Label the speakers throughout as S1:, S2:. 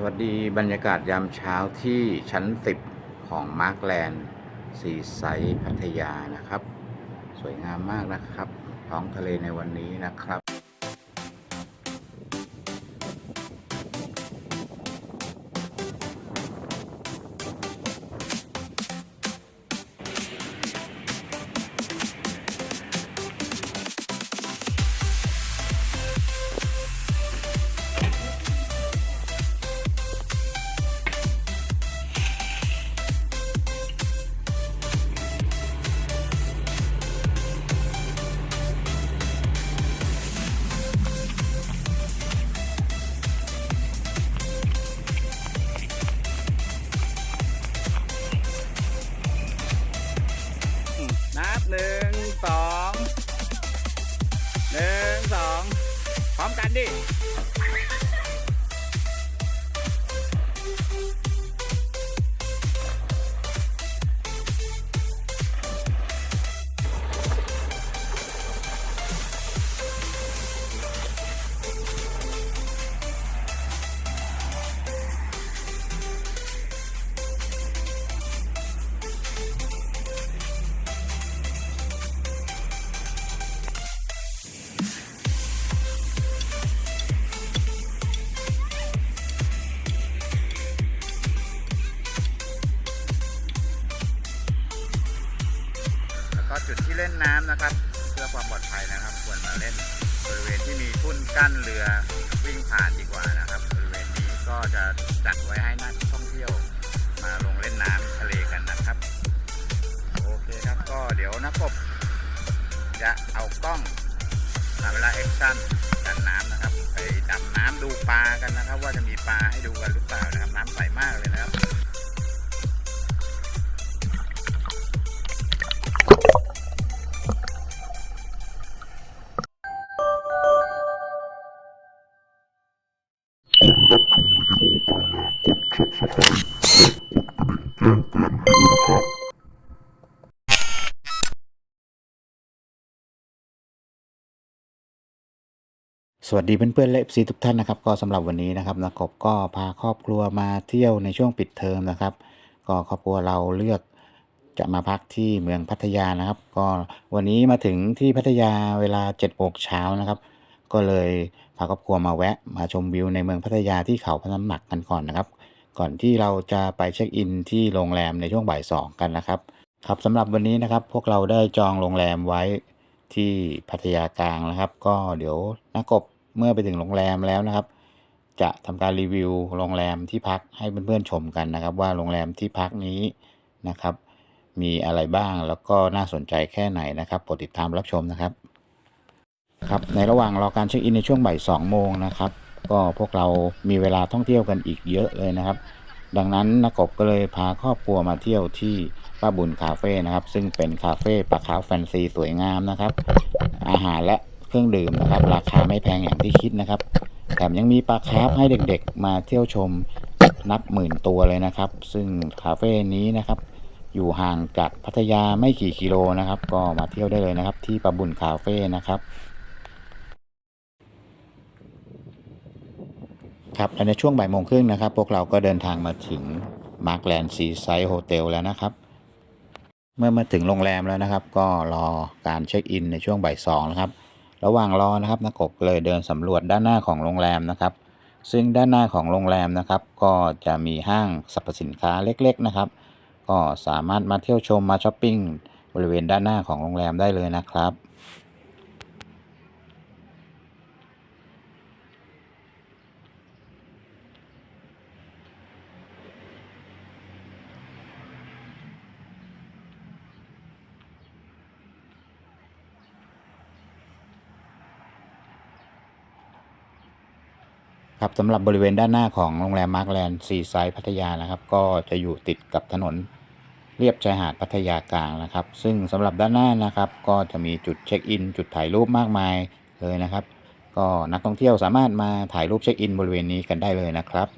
S1: สวัสดีบรรยากาศยามเช้าที่ชั้นสิบของมาร์กแลนด์ซีไซด์พัทยานะครับ สวยงามมากนะครับ ท้องทะเลในวันนี้นะครับ ดิ เล่นน้ำนะครับ เพื่อความปลอดภัยนะครับ ควรมาเล่นบริเวณที่มีทุ่นกั้นเรือวิ่งผ่านดีกว่านะครับ บริเวณนี้ก็จะจัดไว้ให้นักท่องเที่ยวมาลงเล่นน้ำทะเลกันนะครับ โอเคครับก็เดี๋ยวนักกบจะเอากล้องทำเวลาแอคชั่นกันน้ำนะครับ ไปดำน้ำดูปลากันนะครับ ว่าจะมีปลาให้ดูกันหรือ สวัสดีเพื่อนๆและซีทุกท่านนะครับก็สำหรับวันนี้นะครับนักกบก็พาครอบครัวมาเที่ยวในช่วงปิดเทอมนะครับ ก็ครอบครัวเราเลือกจะมาพักที่เมืองพัทยานะครับ ก็วันนี้มาถึงที่พัทยาเวลา7จ็ดโมงเช้านะครับ ก็เลยพาครอบครัวมาแวะมาชมวิวในเมืองพัทยาที่เขาพน้ำหนักกันก่อนนะครับ ก่อนที่เราจะไปเช็คอินที่โรงแรมในช่วงบ่ายสองกันนะครับครับสำหรับวันนี้นะครับพวกเราได้จองโรงแรมไว้ที่พัทยากลางนะครับ ก็เดี๋ยวนักกบ เมื่อไปถึงโรงแรมแล้วนะครับ จะทำการรีวิวโรงแรมที่พักให้เพื่อนๆชมกันนะครับ ว่าโรงแรมที่พักนี้นะครับ มีอะไรบ้างแล้วก็น่าสนใจแค่ไหนนะครับโปรดติดตามรับชมนะครับครับในระหว่างรอการเช็คอินในช่วงบ่ายสองโมงนะครับ ก็พวกเรามีเวลาท่องเที่ยวกันอีกเยอะเลยนะครับ ดังนั้นนักกบก็เลยพาครอบครัวมาเที่ยวที่ป้าบุญคาเฟ่นะครับ ซึ่งเป็นคาเฟ่ปลาขาวแฟนซีสวยงามนะครับ อาหารและ เครื่องดื่มนะครับ ราคาไม่แพงอย่างที่คิดนะครับ แถมยังมีปลาคาร์ฟให้เด็กๆ มาเที่ยวชมนับหมื่นตัวเลยนะครับ ซึ่งคาเฟ่นี้นะครับ อยู่ห่างจากพัทยาไม่กี่กิโลนะครับ ก็มาเที่ยวได้เลยนะครับ ที่ปะบุญคาเฟ่นะครับครับและในช่วงบ่ายโมงครึ่งนะครับ พวกเราก็เดินทางมาถึงมาร์กแลนด์ซีไซด์โฮเทลแล้วนะครับ เมื่อมาถึงโรงแรมแล้วนะครับ ก็รอการเช็คอินในช่วงบ่ายสองนะครับ ระหว่างรอนะครับนักกบเลยเดินสำรวจด้านหน้าของโรงแรมนะครับ ซึ่งด้านหน้าของโรงแรมนะครับ ก็จะมีห้างสรรพสินค้าเล็ก ๆนะครับ ก็สามารถมาเที่ยวชมมาช้อปปิ้งบริเวณด้านหน้าของโรงแรมได้เลยนะครับ ครับสำหรับบริเวณด้านหน้าของโรงแรมมาร์กแลนด์ซีไซด์พัทยานะครับ ก็จะอยู่ติดกับถนนเรียบชายหาดพัทยากลางนะครับ ซึ่งสำหรับด้านหน้านะครับ ก็จะมีจุดเช็คอิน จุดถ่ายรูปมากมายเลยนะครับ ก็นักท่องเที่ยวสามารถมาถ่ายรูปเช็คอินบริเวณนี้กันได้เลยนะครับ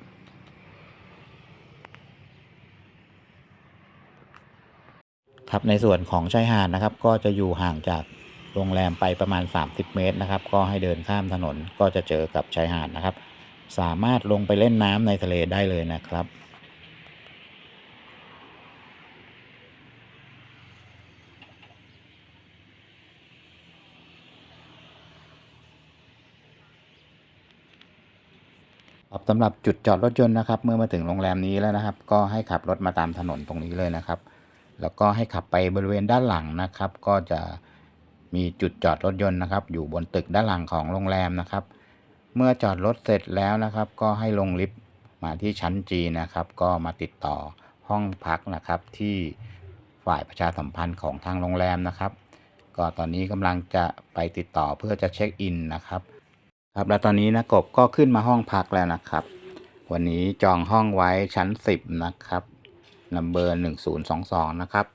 S1: ครับในส่วนของชายหาดนะครับ ก็จะอยู่ห่างจากโรงแรมไปประมาณ 30 เมตรนะครับ ก็ให้เดินข้ามถนนก็จะเจอกับชายหาดนะครับ สามารถลงไปเล่นน้ำในทะเลได้เลยนะครับ ครับสำหรับจุดจอดรถยนต์นะครับ เมื่อมาถึงโรงแรมนี้แล้วนะครับ ก็ให้ขับรถมาตามถนนตรงนี้เลยนะครับ แล้วก็ให้ขับไปบริเวณด้านหลังนะครับ ก็จะมีจุดจอดรถยนต์นะครับ อยู่บนตึกด้านหลังของโรงแรมนะครับ เมื่อจอดรถเสร็จแล้วนะครับ ก็ให้ลงลิฟต์มาที่ชั้นจีนะครับ ก็มาติดต่อห้องพักนะครับที่ฝ่ายประชาสัมพันธ์ของทางโรงแรมนะครับ ก็ตอนนี้กำลังจะไปติดต่อเพื่อจะเช็คอินนะครับครับแล้วตอนนี้นะกบก็ขึ้นมาห้องพักแล้วนะครับ วันนี้จองห้องไว้ชั้น 10 นะครับนัมเบอร์1022 นะครับ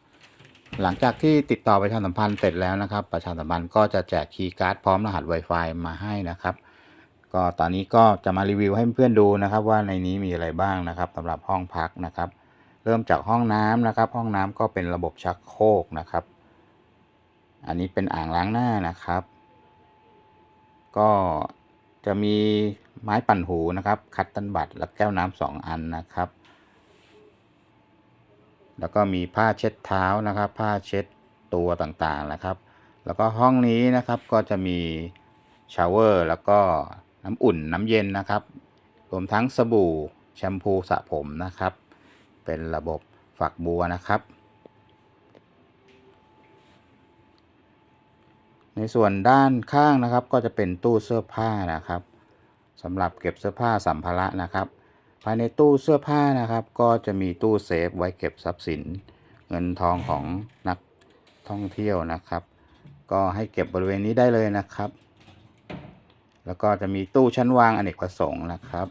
S1: หลังจากที่ติดต่อประชาสัมพันธ์เสร็จแล้วนะครับ ประชาสัมพันธ์ก็จะแจกคีย์การ์ดพร้อมรหัส Wi-Fi มาให้นะครับ ก็ตอนนี้ก็จะมารีวิวให้เพื่อนดูนะครับ ว่าในนี้มีอะไรบ้างนะครับสำหรับห้องพักนะครับ เริ่มจากห้องน้ำนะครับ ห้องน้ำก็เป็นระบบชักโครกนะครับ อันนี้เป็นอ่างล้างหน้านะครับ ก็จะมีไม้ปั่นหูนะครับ คัตตันบัตและแก้วน้ำสองอันนะครับ แล้วก็มีผ้าเช็ดเท้านะครับ ผ้าเช็ดตัวต่างๆนะครับ แล้วก็ห้องนี้นะครับก็จะมีชาวเวอร์แล้วก็ น้ำอุ่นน้ำเย็นนะครับ รวมทั้งสบู่แชมพูสระผมนะครับ เป็นระบบฝักบัวนะครับ ในส่วนด้านข้างนะครับก็จะเป็นตู้เสื้อผ้านะครับสำหรับเก็บเสื้อผ้าสัมภาระนะครับ ภายในตู้เสื้อผ้านะครับ ก็จะมีตู้เซฟไว้เก็บทรัพย์สิน เงินทองของนักท่องเที่ยวนะครับ ก็ให้เก็บบริเวณนี้ได้เลยนะครับ แล้วก็จะมีตู้ชั้นวางอเนกประสงค์นะครับ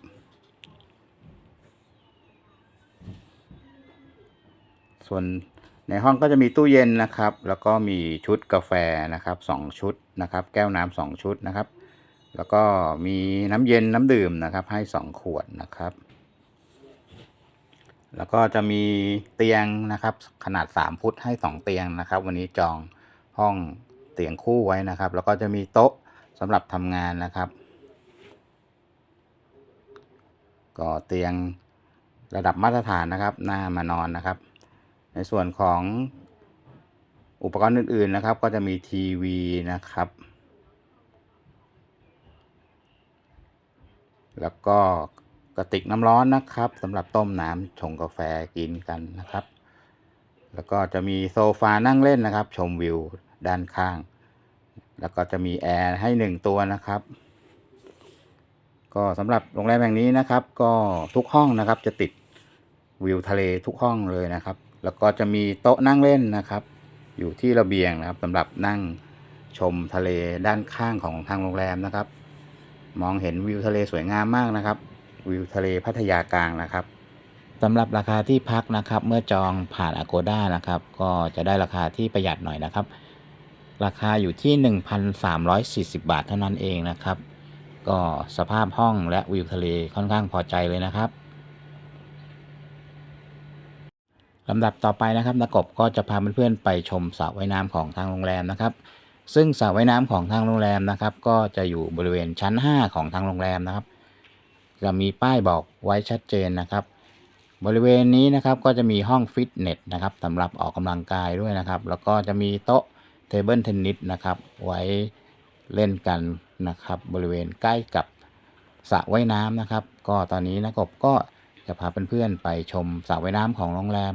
S1: ส่วนในห้องก็จะมีตู้เย็นนะครับ แล้วก็มีชุดกาแฟนะครับสองชุดนะครับ แก้วน้ำสองชุดนะครับ แล้วก็มีน้ำเย็นน้ำดื่มนะครับให้สองขวดนะครับ แล้วก็จะมีเตียงนะครับขนาด 3 ฟุตให้ 2 เตียงนะครับ วันนี้จองห้องเตียงคู่ไว้นะครับ แล้วก็จะมีโต๊ะ สำหรับทำงานนะครับ ก็เตียงระดับมาตรฐานนะครับหน้ามานอนนะครับ ในส่วนของอุปกรณ์อื่นๆนะครับ ก็จะมีทีวีนะครับ แล้วก็กระติกน้ำร้อนนะครับสำหรับต้มน้ำชงกาแฟกินกันนะครับ แล้วก็จะมีโซฟานั่งเล่นนะครับ ชมวิวด้านข้าง แล้วก็จะมีแอร์ให้หนึ่งตัวนะครับ ก็สำหรับโรงแรมแห่งนี้นะครับ ก็ทุกห้องนะครับจะติดวิวทะเลทุกห้องเลยนะครับ แล้วก็จะมีโต๊ะนั่งเล่นนะครับ อยู่ที่ระเบียงนะครับสำหรับนั่งชมทะเลด้านข้างของทางโรงแรมนะครับ มองเห็นวิวทะเลสวยงามมากนะครับ วิวทะเลพัทยากลางนะครับสำหรับราคาที่พักนะครับ เมื่อจองผ่าน Agoda นะครับ ก็จะได้ราคาที่ประหยัดหน่อยนะครับ ราคาอยู่ที่ 1,340 บาทเท่านั้นเองนะครับ ก็สภาพห้องและวิวทะเลค่อนข้างพอใจเลยนะครับลำดับต่อไปนะครับนักกบก็จะพาเพื่อนๆไปชมสระว่ายน้ำของทางโรงแรมนะครับ ซึ่งสระว่ายน้ำของทางโรงแรมนะครับ ก็จะอยู่บริเวณชั้น 5 ของทางโรงแรมนะครับ จะมีป้ายบอกไว้ชัดเจนนะครับ บริเวณนี้นะครับก็จะมีห้องฟิตเนสนะครับสำหรับออกกำลังกายด้วยนะครับ แล้วก็จะมีโต๊ะ เทเบิลเทนนิสนะครับ ไว้เล่นกันนะครับ บริเวณใกล้กับสระว่ายน้ำนะครับ ก็ตอนนี้นักบก็จะพาเพื่อนๆไปชมสระว่ายน้ำของโรงแรม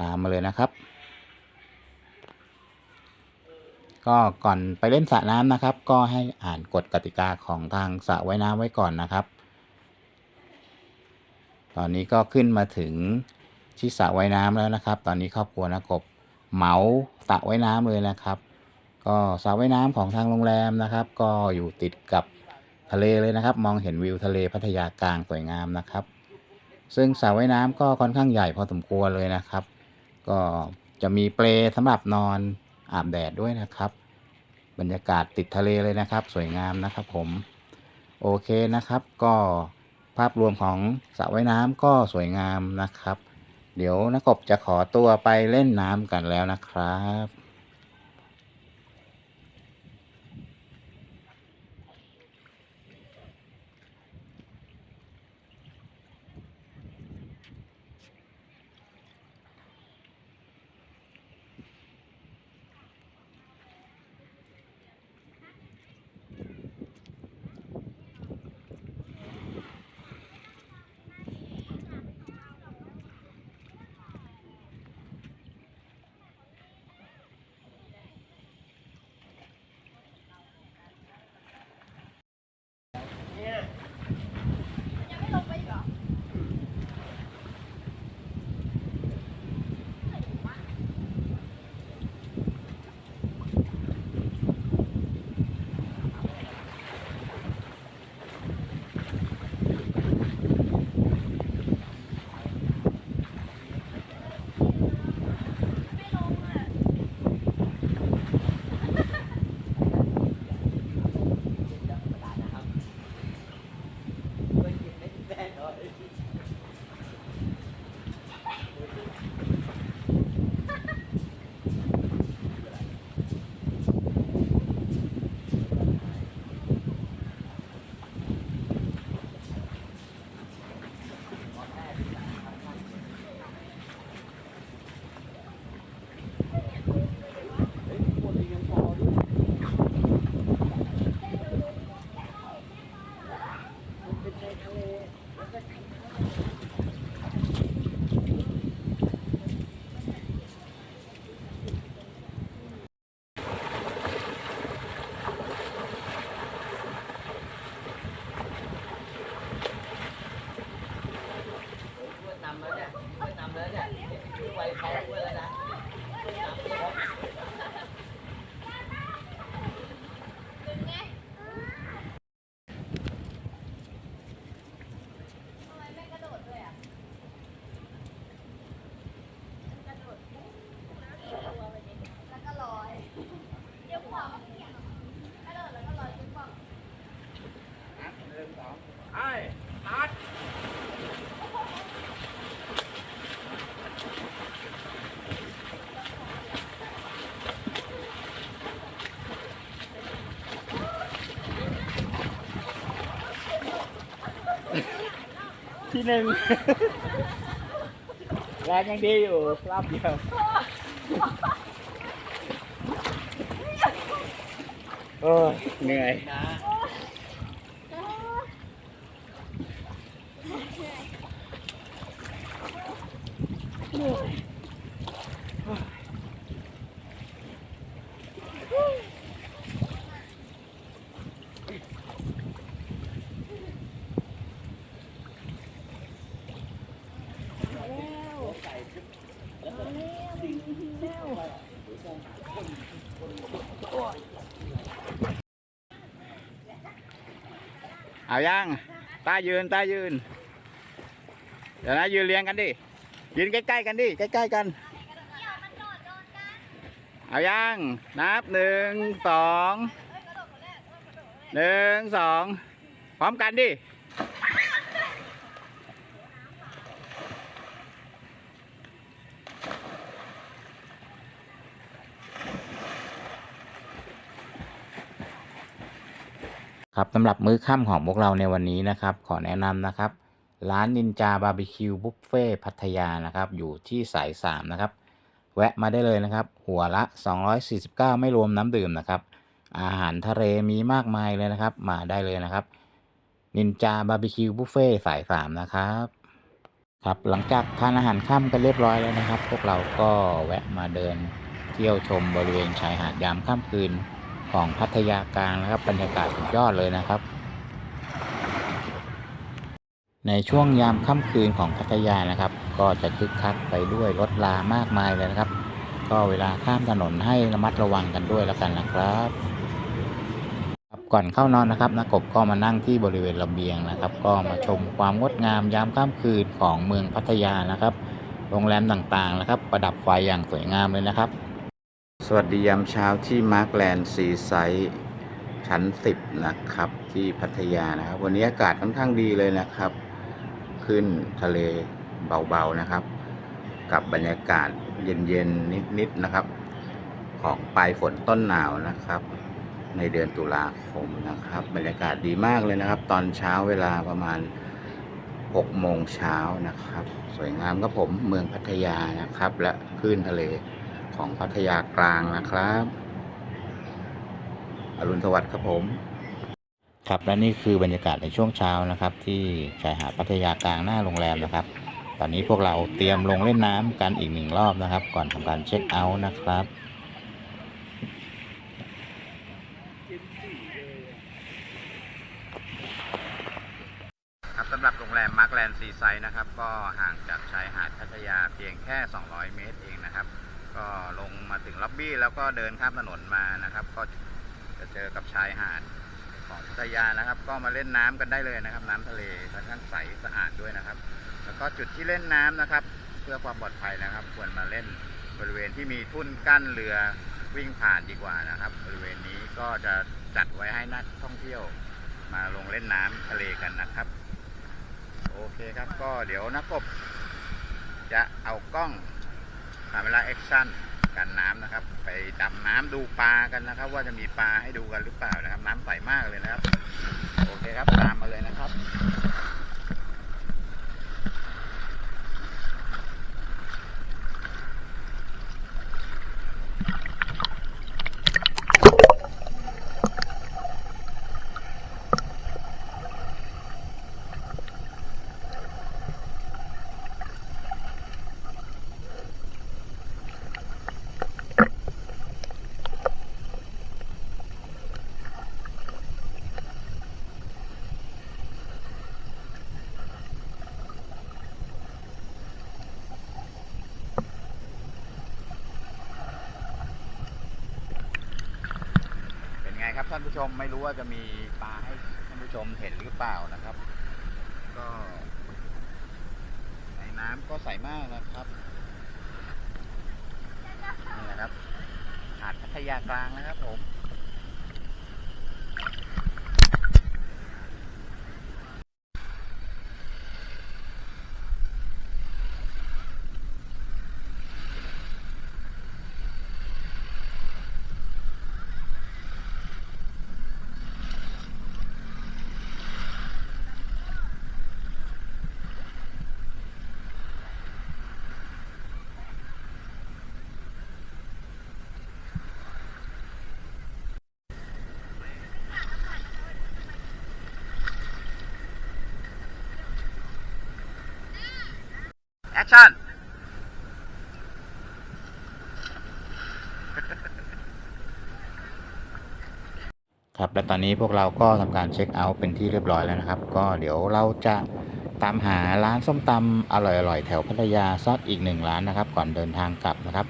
S1: ตามมาเลยนะครับ ก็ก่อนไปเล่นสระน้ำนะครับ ก็ให้อ่านกฎกติกาของทางสระว่ายน้ำไว้ก่อนนะครับ ตอนนี้ก็ขึ้นมาถึงที่สระว่ายน้ำแล้วนะครับ ตอนนี้ครอบครัวนักกบ เหมาสระว่ายน้ำเลยนะครับ ก็สระว่ายน้ำของทางโรงแรมนะครับ ก็อยู่ติดกับทะเลเลยนะครับ มองเห็นวิวทะเลพัทยากลางสวยงามนะครับ ซึ่งสระว่ายน้ำก็ค่อนข้างใหญ่พอสมควรเลยนะครับ ก็จะมีเปลสำหรับนอนอาบแดดด้วยนะครับ บรรยากาศติดทะเลเลยนะครับ สวยงามนะครับผมโอเคนะครับ ก็ภาพรวมของสระว่ายน้ำก็สวยงามนะครับ เดี๋ยวนักกบจะขอตัวไปเล่นน้ำกันแล้วนะครับ
S2: หนึ่งแรงยังดีอยู่รอบเดียวโอ้ยเหนื่อย เอายังตายืนตายืน เดี๋ยวนะยืนเรียงกันดิ ยืนใกล้ๆกันดิ ใกล้ๆกัน เอายังนับหนึ่งสอง หนึ่งสอง พร้อมกันดิ
S1: ครับสำหรับมื้อค่ำของพวกเราในวันนี้นะครับ ขอแนะนำนะครับ ร้านนินจาบาร์บีคิวบุฟเฟ่พัทยานะครับ อยู่ที่สายสามนะครับ แวะมาได้เลยนะครับ หัวละ 249 ไม่รวมน้ำดื่มนะครับ อาหารทะเลมีมากมายเลยนะครับ มาได้เลยนะครับ นินจาบาร์บีคิวบุฟเฟ่สายสามนะครับครับหลังจากทานอาหารค่ำกันเรียบร้อยแล้วนะครับ พวกเราก็แวะมาเดินเที่ยวชมบริเวณชายหาดยามค่ำคืน ของพัทยากลางนะครับบรรยากาศสุดยอดเลยนะครับ ในช่วงยามค่ำคืนของพัทยานะครับ ก็จะคึกคักไปด้วยรถลามากมายเลยนะครับ ก็เวลาข้ามถนนให้ระมัดระวังกันด้วยแล้วกันนะครับก่อนเข้านอนนะครับนักกบก็มานั่งที่บริเวณระเบียงนะครับ ก็มาชมความงดงามยามค่ำคืนของเมืองพัทยานะครับ โรงแรมต่างๆนะครับ ประดับไฟอย่างสวยงามเลยนะครับ วัสดียามเช้าที่มาร์กแลนด์ซีไซด์ชั้น 10 นะครับ ที่พัทยานะครับ วันนี้อากาศค่อนข้างดีเลยนะครับ ขึ้นทะเลเบาๆนะครับ กับบรรยากาศเย็นๆ นิดๆนะครับ ของปลายฝนต้นหนาวนะครับ ในเดือนตุลาคมนะครับ บรรยากาศดีมากเลยนะครับ ตอนเช้าเวลาประมาณ 6 โมงเช้านะครับ สวยงามครับผมเมืองพัทยานะครับ และคลื่นทะเล ของพัทยากลางนะครับ อรุณสวัสดิ์ครับผม ครับและนี่คือบรรยากาศในช่วงเช้านะครับ ที่ชายหาดพัทยากลางหน้าโรงแรมนะครับ ตอนนี้พวกเราเตรียมลงเล่นน้ำกันอีกหนึ่งรอบนะครับ ก่อนทำการเช็คเอาท์นะครับครับสำหรับโรงแรมมาร์กแลนด์ซีไซด์นะครับ ก็ห่างจากชายหาดพัทยาเพียงแค่ 200 เมตรเองนะครับ ก็ลงมาถึงล็อบบี้แล้วก็เดินข้ามถนนมานะครับ ก็จะเจอกับชายหาดของพัทยานะครับ ก็มาเล่นน้ำกันได้เลยนะครับ น้ำทะเลค่อนข้างใสสะอาดด้วยนะครับ แล้วก็จุดที่เล่นน้ำนะครับ เพื่อความปลอดภัยนะครับ ควรมาเล่นบริเวณที่มีทุ่นกั้นเรือวิ่งผ่านดีกว่านะครับ บริเวณนี้ก็จะจัดไว้ให้นักท่องเที่ยวมาลงเล่นน้ำทะเลกันนะครับ โอเคครับก็เดี๋ยวนักกบจะเอากล้อง ทำเวลาแอคชั่นกันน้ำนะครับ ไปดำน้ำดูปลากันนะครับ ว่าจะมีปลาให้ดูกันหรือเปล่านะครับ น้ำใสมากเลยนะครับ โอเคครับตามมาเลยนะครับ
S2: ท่านผู้ชมไม่รู้ว่าจะมีปลาให้ท่านผู้ชมเห็นหรือเปล่านะครับ ก็ในน้ำก็ใสมากนะครับนี่นะครับหาดพัทยากลางนะครับผม แอ คชั่น
S1: ครับและตอนนี้พวกเราก็ทำการเช็คเอาท์เป็นที่เรียบร้อยแล้วนะครับ ก็เดี๋ยวเราจะตามหาร้านส้มตำอร่อยๆ แถวพัทยาสักอีกหนึ่งร้านนะครับ ก่อนเดินทางกลับนะครับ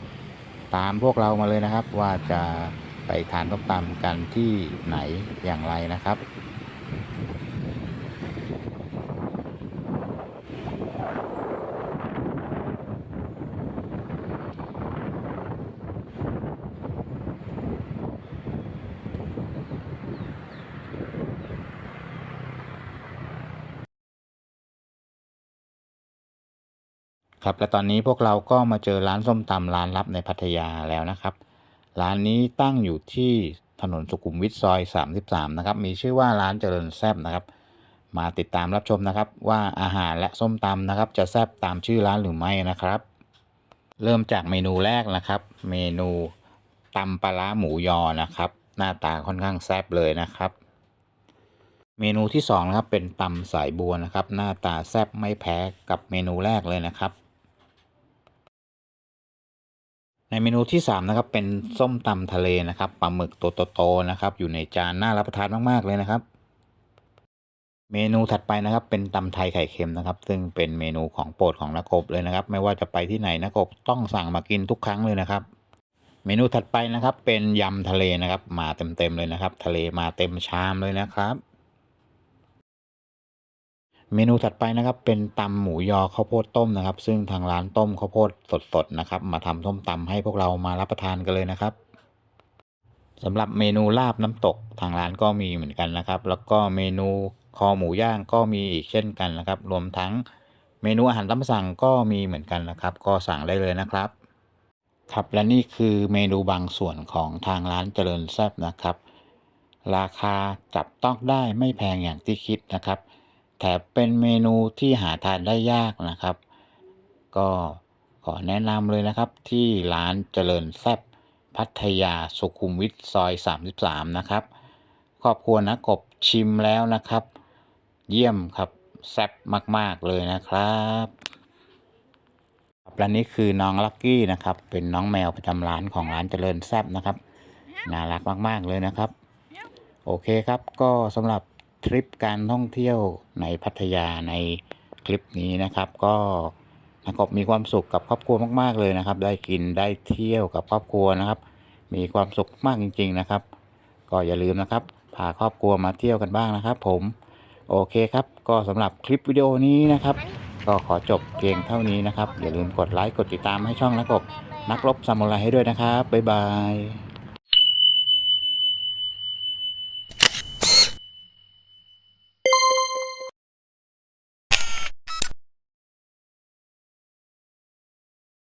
S1: ตามพวกเรามาเลยนะครับว่าจะไปทานส้มตำกันที่ไหนอย่างไรนะครับ ครับและตอนนี้พวกเราก็มาเจอร้านส้มตำร้านลับในพัทยาแล้วนะครับ ร้านนี้ตั้งอยู่ที่ถนนสุขุมวิทซอย 33 นะครับ มีชื่อว่าร้านเจริญแซบนะครับ มาติดตามรับชมนะครับ ว่าอาหารและส้มตำนะครับ จะแซบตามชื่อร้านหรือไม่นะครับ เริ่มจากเมนูแรกนะครับ เมนูตำปลาร้าหมูยอนะครับ หน้าตาค่อนข้างแซบเลยนะครับ เมนูที่2นะครับเป็นตำสายบัวนะครับ หน้าตาแซบไม่แพ้กับเมนูแรกเลยนะครับ ในเมนูที่3นะครับเป็นส้มตำทะเลนะครับปลาหมึกตัวโตๆนะครับ อยู่ในจานน่ารับประทานมากๆเลยนะครับ เมนูถัดไปนะครับ เป็นตำไทยไข่เค็มนะครับ ซึ่งเป็นเมนูของโปรดของนักกบเลยนะครับ ไม่ว่าจะไปที่ไหนนักกบต้องสั่งมากินทุกครั้งเลยนะครับ เมนูถัดไปนะครับ เป็นยำทะเลนะครับ มาเต็มๆเลยนะครับ ทะเลมาเต็มชามเลยนะครับ เมนูถัดไปนะครับเป็นตำหมูยอข้าวโพดต้มนะครับ ซึ่งทางร้านต้มข้าวโพดสดๆนะครับ มาทำส้มตำให้พวกเรามารับประทานกันเลยนะครับสำหรับเมนูลาบน้ำตกทางร้านก็มีเหมือนกันนะครับ แล้วก็เมนูคอหมูย่างก็มีอีกเช่นกันนะครับ รวมทั้งเมนูอาหารตามสั่งก็มีเหมือนกันนะครับ ก็สั่งได้เลยนะครับ ครับและนี่คือเมนูบางส่วนของทางร้านเจริญแซบนะครับ ราคาจับต้องได้ไม่แพงอย่างที่คิดนะครับ แถมเป็นเมนูที่หาทานได้ยากนะครับ ก็ขอแนะนำเลยนะครับที่ร้านเจริญแซบพัทยาสุขุมวิทซอย 33 นะครับครอบครัวนะกบชิมแล้วนะครับ เยี่ยมครับแซบมาก ๆ เลยนะครับและนี่คือน้องลักกี้นะครับ เป็นน้องแมวประจำร้านของร้านเจริญแซบนะครับ น่ารักมาก ๆ เลยนะครับ โอเคครับก็สำหรับ ทริปการท่องเที่ยวในพัทยาในคลิปนี้นะครับ ก็นักบมีความสุขกับครอบครัวมาก ๆ เลยนะครับ ได้กินได้เที่ยวกับครอบครัวนะครับ มีความสุขมากจริง ๆ นะครับ ก็อย่าลืมนะครับพาครอบครัวมาเที่ยวกันบ้างนะครับ ผมโอเคครับ ก็สำหรับคลิปวิดีโอนี้นะครับ ก็ขอจบเพียงเท่านี้นะครับ อย่าลืมกดไลค์กดติดตามให้ช่องนักบนักรบซามูไรให้ด้วยนะครับบ๊ายบาย